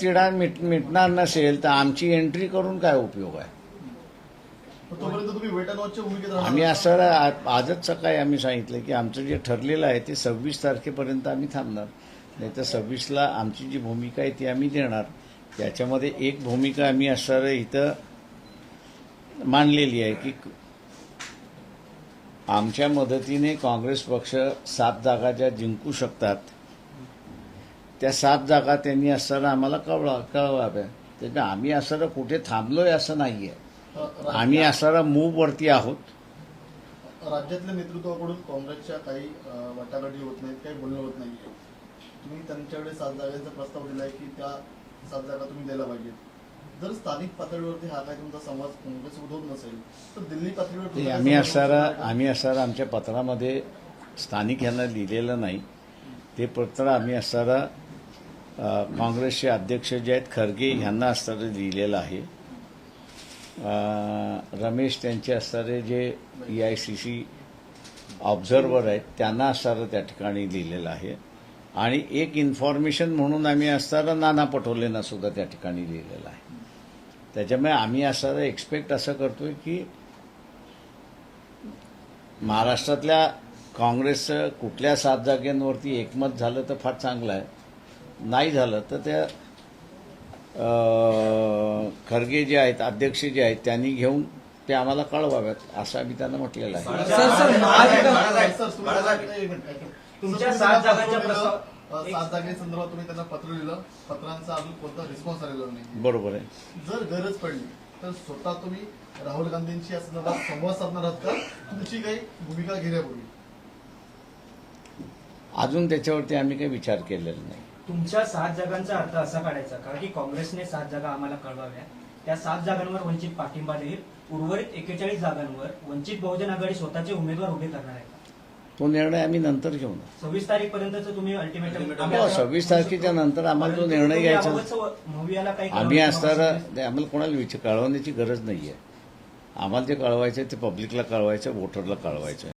तिढा मिट मिटणार नसेल तर आमची एंट्री करून काय उपयोग आहे? आम्ही असं आजच सकाळी आम्ही सांगितलं की आमचं जे ठरलेलं आहे ते सव्वीस तारखेपर्यंत आम्ही थांबणार. नाही तर सव्वीसला आमची जी भूमिका आहे ती आम्ही देणार. त्याच्यामध्ये एक भूमिका आम्ही असणार इथं मांडलेली आहे की आमच्या मदतीने काँग्रेस पक्ष सात जागा ज्या जिंकू शकतात त्या सात जागा त्यांनी असताना आम्हाला कळवा कळवाव्या त्याच्या आम्ही असताना कुठे थांबलोय असं नाहीये. अ, रा- आम्ही असताना मूववरती आहोत. राज्यातल्या नेतृत्वाकडून काँग्रेसच्या काही वाटाघाटी होत नाहीत काही बोलणं होत नाही तुम्ही त्यांच्याकडे सात जागांचा प्रस्ताव दिलाय की त्या सात जागा तुम्ही द्यायला पाहिजेत. जर स्थानिक पातळीवरती हा काही तुमचा संवाद काँग्रेससोबत होत नसेल तर दिल्ली पातळीवर आम्ही असणारा? आम्ही असणारा आमच्या पत्रामध्ये स्थानिक यांना लिहिलेलं नाही. ते पत्र आम्ही असणारा काँग्रेसचे अध्यक्ष जे आहेत खरगे ह्यांना असणारं लिहिलेलं आहे. रमेश त्यांचे असणारे जे E I C C observer आहेत त्यांना असणारं त्या ठिकाणी लिहिलेलं आहे. आणि एक इन्फॉर्मेशन म्हणून आम्ही असणारं नाना पटोलेंना सुद्धा त्या ठिकाणी लिहिलेलं आहे. त्याच्यामुळे आम्ही असणारं एक्सपेक्ट असं करतोय की महाराष्ट्रातल्या काँग्रेसचं कुठल्या सात जागेंवरती एकमत झालं तर फार चांगलं आहे. नाही झालं तर त्या अं, खरगे जे आहेत अध्यक्ष जे आहेत त्यांनी घेऊन ते आम्हाला कळवाव्यात असं आम्ही त्यांना म्हटलेलं आहे. सात जागेसंदर्भात तुम्ही त्यांना पत्र लिहिलं पत्रांचा अजून कोणता रिस्पॉन्स आलेला नाही. बरोबर आहे. जर गरज पडली तर स्वतः तुम्ही राहुल गांधींशी या संदर्भात संवाद साधणार आहात का? तुमची काही भूमिका घेण्यापूर्वी. अजून त्याच्यावरती आम्ही काही विचार केलेला नाही. तुमच्या सात जागांचा अर्थ असा काढायचा का की काँग्रेसने सात जागा आम्हाला कळवाव्या? त्या सात जागांवर वंचित पाठिंबा देईल उर्वरित एकेचाळीस जागांवर वंचित बहुजन आघाडी स्वतःचे उमेदवार उभे करणार आहे तो निर्णय आम्ही नंतर घेऊ सव्वीस तारीख पर्यंतच तुम्ही अल्टिमेटम हो, 26 तारखेच्या नंतर आम्हाला तो निर्णय घ्यायचा. आम्ही असणारा आम्हाला कोणाला विचार कळवण्याची गरज नाही आहे आम्हाला ते कळवायचं ते पब्लिकला कळवायचं वोटरला कळवायचं